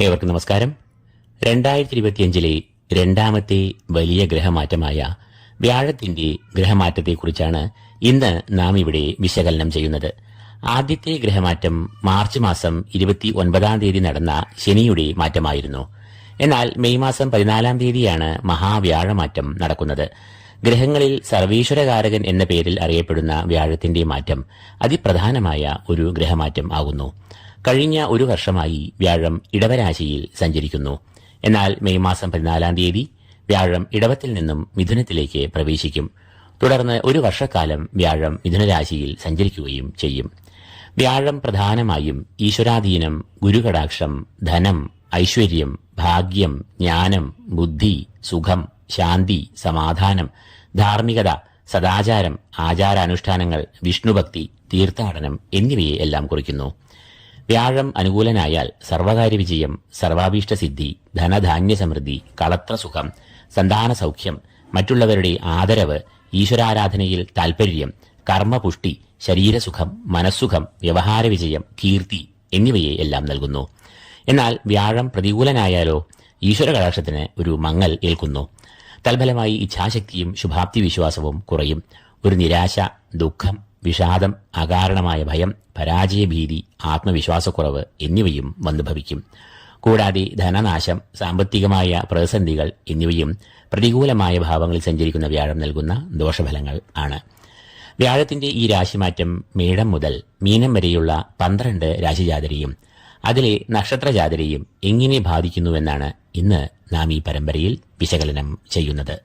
ഏവർക്കും നമസ്കാരം. രണ്ടായിരത്തി ഇരുപത്തിയഞ്ചിലെ രണ്ടാമത്തെ വലിയ ഗ്രഹമാറ്റമായ വ്യാഴത്തിന്റെ ഗ്രഹമാറ്റത്തെക്കുറിച്ചാണ് ഇന്ന് നാം ഇവിടെ വിശകലനം ചെയ്യുന്നത്. ആദ്യത്തെ ഗ്രഹമാറ്റം മാർച്ച് മാസം ഇരുപത്തി ഒൻപതാം തീയതി നടന്ന ശനിയുടെ മാറ്റമായിരുന്നു. എന്നാൽ മെയ് മാസം പതിനാലാം തീയതിയാണ് മഹാവ്യാഴമാറ്റം നടക്കുന്നത്. ഗ്രഹങ്ങളിൽ സർവീശ്വരകാരകൻ എന്ന പേരിൽ അറിയപ്പെടുന്ന വ്യാഴത്തിന്റെ മാറ്റം അതിപ്രധാനമായ ഒരു ഗ്രഹമാറ്റം ആകുന്നു. കഴിഞ്ഞ ഒരു വർഷമായി വ്യാഴം ഇടവരാശിയിൽ സഞ്ചരിക്കുന്നു. എന്നാൽ മെയ് മാസം പതിനാലാം തീയതി വ്യാഴം ഇടവത്തിൽ നിന്നും മിഥുനത്തിലേക്ക് പ്രവേശിക്കും. തുടർന്ന് ഒരു വർഷക്കാലം വ്യാഴം മിഥുനരാശിയിൽ സഞ്ചരിക്കുകയും ചെയ്യും. വ്യാഴം പ്രധാനമായും ഈശ്വരാധീനം ഗുരുകടാക്ഷം ധനം ഐശ്വര്യം ഭാഗ്യം ജ്ഞാനം ബുദ്ധി സുഖം ശാന്തി സമാധാനം ധാർമ്മികത സദാചാരം ആചാരാനുഷ്ഠാനങ്ങൾ വിഷ്ണുഭക്തി തീർത്ഥാടനം എന്നിവയെ എല്ലാം കുറിക്കുന്നു. വ്യാഴം അനുകൂലനായാൽ സർവകാര്യ വിജയം സർവാഭീഷ്ട സിദ്ധി ധനധാന്യ സമൃദ്ധി കളത്ര സുഖം സന്താന സൗഖ്യം മറ്റുള്ളവരുടെ ആദരവ് ഈശ്വരാരാധനയിൽ താൽപര്യം കർമ്മപുഷ്ടി ശരീരസുഖം മനസ്സുഖം വ്യവഹാര വിജയം കീർത്തി എന്നിവയെ എല്ലാം നൽകുന്നു. എന്നാൽ വ്യാഴം പ്രതികൂലനായാലോ ഈശ്വര കടാക്ഷത്തിന് ഒരു മങ്ങൽ ഏൽക്കുന്നു. തൽഫലമായി ഇച്ഛാശക്തിയും ശുഭാപ്തി വിശ്വാസവും കുറയും. ഒരു നിരാശ ദുഃഖം വിഷാദം അകാരണമായ ഭയം പരാജയഭീതി ആത്മവിശ്വാസക്കുറവ് എന്നിവയും വന്നു ഭവിക്കും കൂടാതെ ധനനാശം സാമ്പത്തികമായ പ്രതിസന്ധികൾ എന്നിവയും പ്രതികൂലമായ ഭാവങ്ങളിൽ സഞ്ചരിക്കുന്ന വ്യാഴം നൽകുന്ന ദോഷഫലങ്ങൾ ആണ്. വ്യാഴത്തിന്റെ ഈ രാശിമാറ്റം മേടം മുതൽ മീനം വരെയുള്ള പന്ത്രണ്ട് രാശിജാതരെയും അതിലെ നക്ഷത്രജാതരെയും എങ്ങനെ ബാധിക്കുന്നുവെന്നാണ് ഇന്ന് നാം ഈ പരമ്പരയിൽ വിശകലനം ചെയ്യുന്നത്.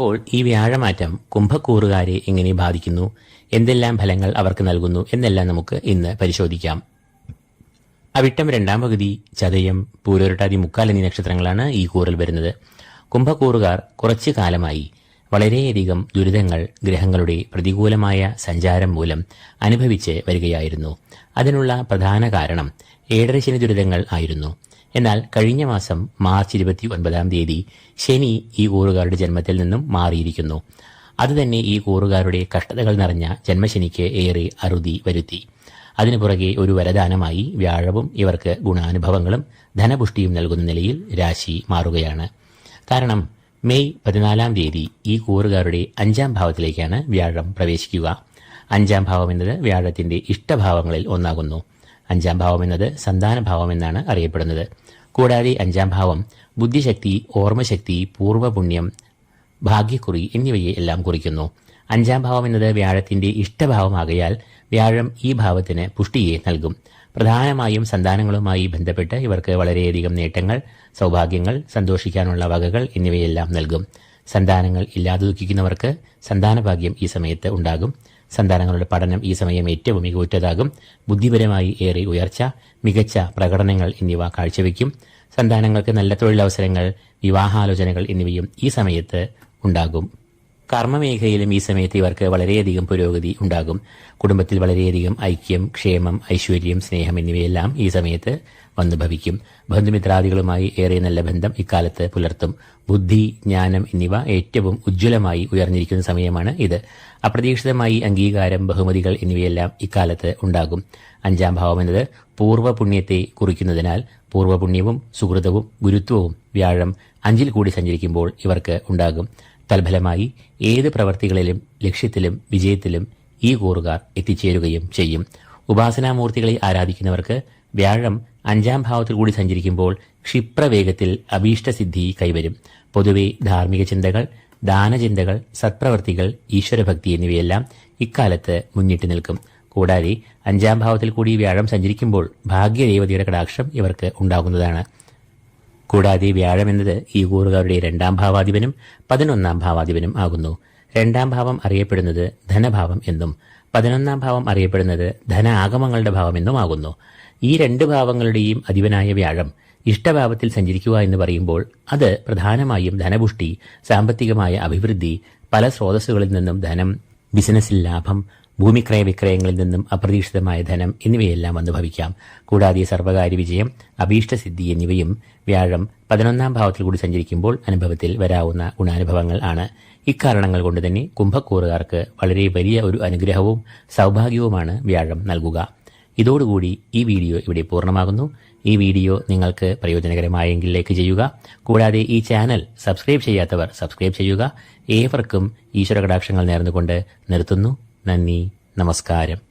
അപ്പോൾ ഈ വ്യാഴമാറ്റം കുംഭക്കൂറുകാരെ എങ്ങനെ ബാധിക്കുന്നു? എന്തെല്ലാം ഫലങ്ങൾ അവർക്ക് നൽകുന്നു? എന്നെല്ലാം നമുക്ക് ഇന്ന് പരിശോധിക്കാം. അവിട്ടം രണ്ടാം പകുതി ചതയം പൂരോരട്ടാതി മുക്കാൽ എന്നീ നക്ഷത്രങ്ങളാണ് ഈ കൂറിൽ വരുന്നത്. കുംഭക്കൂറുകാർ കുറച്ചു കാലമായി വളരെയധികം ദുരിതങ്ങൾ ഗ്രഹങ്ങളുടെ പ്രതികൂലമായ സഞ്ചാരം മൂലം അനുഭവിച്ച് വരികയായിരുന്നു. അതിനുള്ള പ്രധാന കാരണം ഏഴരശനി ദുരിതങ്ങൾ ആയിരുന്നു. എന്നാൽ കഴിഞ്ഞ മാസം മാർച്ച് ഇരുപത്തി ഒൻപതാം തീയതി ശനി ഈ കൂറുകാരുടെ ജന്മത്തിൽ നിന്നും മാറിയിരിക്കുന്നു. അതുതന്നെ ഈ കൂറുകാരുടെ കഷ്ടതകൾ നിറഞ്ഞ ജന്മശനിക്ക് ഏറെ അറുതി വരുത്തി. അതിനു പുറകെ ഒരു വരദാനമായി വ്യാഴവും ഇവർക്ക് ഗുണാനുഭവങ്ങളും ധനപുഷ്ടിയും നൽകുന്ന നിലയിൽ രാശി മാറുകയാണ്. കാരണം മെയ് പതിനാലാം തീയതി ഈ കൂറുകാരുടെ അഞ്ചാം ഭാവത്തിലേക്കാണ് വ്യാഴം പ്രവേശിക്കുക. അഞ്ചാം ഭാവം എന്നത് വ്യാഴത്തിന്റെ ഇഷ്ടഭാവങ്ങളിൽ ഒന്നാകുന്നു. അഞ്ചാം ഭാവം എന്നത് സന്താനഭാവം എന്നാണ് അറിയപ്പെടുന്നത്. കൂടാതെ അഞ്ചാം ഭാവം ബുദ്ധിശക്തി ഓർമ്മശക്തി പൂർവപുണ്യം ഭാഗ്യക്കുറി എന്നിവയെ എല്ലാം കുറിക്കുന്നു. അഞ്ചാം ഭാവം എന്നത് വ്യാഴത്തിന്റെ ഇഷ്ടഭാവമാകയാൽ വ്യാഴം ഈ ഭാവത്തിന് പുഷ്ടിയെ നൽകും. പ്രധാനമായും സന്താനങ്ങളുമായി ബന്ധപ്പെട്ട് ഇവർക്ക് വളരെയധികം നേട്ടങ്ങൾ സൗഭാഗ്യങ്ങൾ സന്തോഷിക്കാനുള്ള വകകൾ എന്നിവയെല്ലാം നൽകും. സന്താനങ്ങൾ ഇല്ലാതെ ദുഃഖിക്കുന്നവർക്ക് സന്താനഭാഗ്യം ഈ സമയത്ത് ഉണ്ടാകും. സന്താനങ്ങളുടെ പഠനം ഈ സമയം ഏറ്റവും മികവുറ്റതാകും. ബുദ്ധിപരമായി ഏറെ ഉയർച്ച മികച്ച പ്രകടനങ്ങൾ എന്നിവ കാഴ്ചവെക്കും. സന്താനങ്ങൾക്ക് നല്ല തൊഴിലവസരങ്ങൾ വിവാഹാലോചനകൾ എന്നിവയും ഈ സമയത്ത് ഉണ്ടാകും. കർമ്മമേഖലയിലും ഈ സമയത്ത് ഇവർക്ക് വളരെയധികം പുരോഗതി ഉണ്ടാകും. കുടുംബത്തിൽ വളരെയധികം ഐക്യം ക്ഷേമം ഐശ്വര്യം സ്നേഹം എന്നിവയെല്ലാം ഈ സമയത്ത് വന്നു ഭവിക്കും. ബന്ധുമിത്രാദികളുമായി ഏറെ നല്ല ബന്ധം ഇക്കാലത്ത് പുലർത്തും. ബുദ്ധി ജ്ഞാനം എന്നിവ ഏറ്റവും ഉജ്ജ്വലമായി ഉയർന്നിരിക്കുന്ന സമയമാണ് ഇത്. അപ്രതീക്ഷിതമായി അംഗീകാരം ബഹുമതികൾ എന്നിവയെല്ലാം ഇക്കാലത്ത് ഉണ്ടാകും. അഞ്ചാം ഭാവം എന്നത് പൂർവപുണ്യത്തെ കുറിക്കുന്നതിനാൽ പൂർവപുണ്യവും സുഹൃതവും ഗുരുത്വവും വ്യാഴം അഞ്ചിൽ കൂടി സഞ്ചരിക്കുമ്പോൾ ഇവർക്ക് ഉണ്ടാകും. തൽഫലമായി ഏത് പ്രവൃത്തികളിലും ലക്ഷ്യത്തിലും വിജയത്തിലും ഈ കൂറുകാർ എത്തിച്ചേരുകയും ചെയ്യും. ഉപാസനാമൂർത്തികളെ ആരാധിക്കുന്നവർക്ക് വ്യാഴം അഞ്ചാം ഭാവത്തിൽ കൂടി സഞ്ചരിക്കുമ്പോൾ ക്ഷിപ്രവേഗത്തിൽ അഭീഷ്ടസിദ്ധി കൈവരും. പൊതുവെ ധാർമ്മിക ചിന്തകൾ ദാനചിന്തകൾ സത്പ്രവർത്തികൾ ഈശ്വരഭക്തി എന്നിവയെല്ലാം ഇക്കാലത്ത് മുന്നിട്ട് നിൽക്കും. കൂടാതെ അഞ്ചാം ഭാവത്തിൽ കൂടി വ്യാഴം സഞ്ചരിക്കുമ്പോൾ ഭാഗ്യദേവതയുടെ കടാക്ഷം ഇവർക്ക് ഉണ്ടാകുന്നതാണ്. കൂടാതെ വ്യാഴം എന്നത് ഈ കൂറുകാരുടെ രണ്ടാം ഭാവാധിപനും പതിനൊന്നാം ഭാവാധിപനും ആകുന്നു. രണ്ടാം ഭാവം അറിയപ്പെടുന്നത് ധനഭാവം എന്നും പതിനൊന്നാം ഭാവം അറിയപ്പെടുന്നത് ധന ആഗമങ്ങളുടെ ഭാവം എന്നും ആകുന്നു. ഈ രണ്ട് ഭാവങ്ങളുടെയും അധിപനായ വ്യാഴം ഇഷ്ടഭാവത്തിൽ സഞ്ചരിക്കുക എന്ന് പറയുമ്പോൾ അത് പ്രധാനമായും ധനപുഷ്ടി സാമ്പത്തികമായ അഭിവൃദ്ധി പല സ്രോതസ്സുകളിൽ നിന്നും ധനം ബിസിനസ്സിൽ ലാഭം ഭൂമിക്രയ വിക്രയങ്ങളിൽ നിന്നും അപ്രതീക്ഷിതമായ ധനം എന്നിവയെല്ലാം വന്നു ഭവിക്കാം. കൂടാതെ സർവകാര്യ വിജയം അഭീഷ്ടസിദ്ധി എന്നിവയും വ്യാഴം പതിനൊന്നാം ഭാവത്തിൽ കൂടി സഞ്ചരിക്കുമ്പോൾ അനുഭവത്തിൽ വരാവുന്ന ഗുണാനുഭവങ്ങൾ ആണ്. ഇക്കാരണങ്ങൾ കൊണ്ട് തന്നെ കുംഭക്കൂറുകാർക്ക് വളരെ വലിയ ഒരു അനുഗ്രഹവും സൗഭാഗ്യവുമാണ് വ്യാഴം നൽകുക. ഇതോടുകൂടി ഈ വീഡിയോ ഇവിടെ പൂർണമാകുന്നു. ഈ വീഡിയോ നിങ്ങൾക്ക് പ്രയോജനകരമായെങ്കിൽ ലൈക്ക് ചെയ്യുക. കൂടാതെ ഈ ചാനൽ സബ്സ്ക്രൈബ് ചെയ്യാത്തവർ സബ്സ്ക്രൈബ് ചെയ്യുക. ഏവർക്കും ഈശ്വര കടാക്ഷങ്ങൾ നേർന്നുകൊണ്ട് നിർത്തുന്നു. നന്ദി നമസ്കാരം.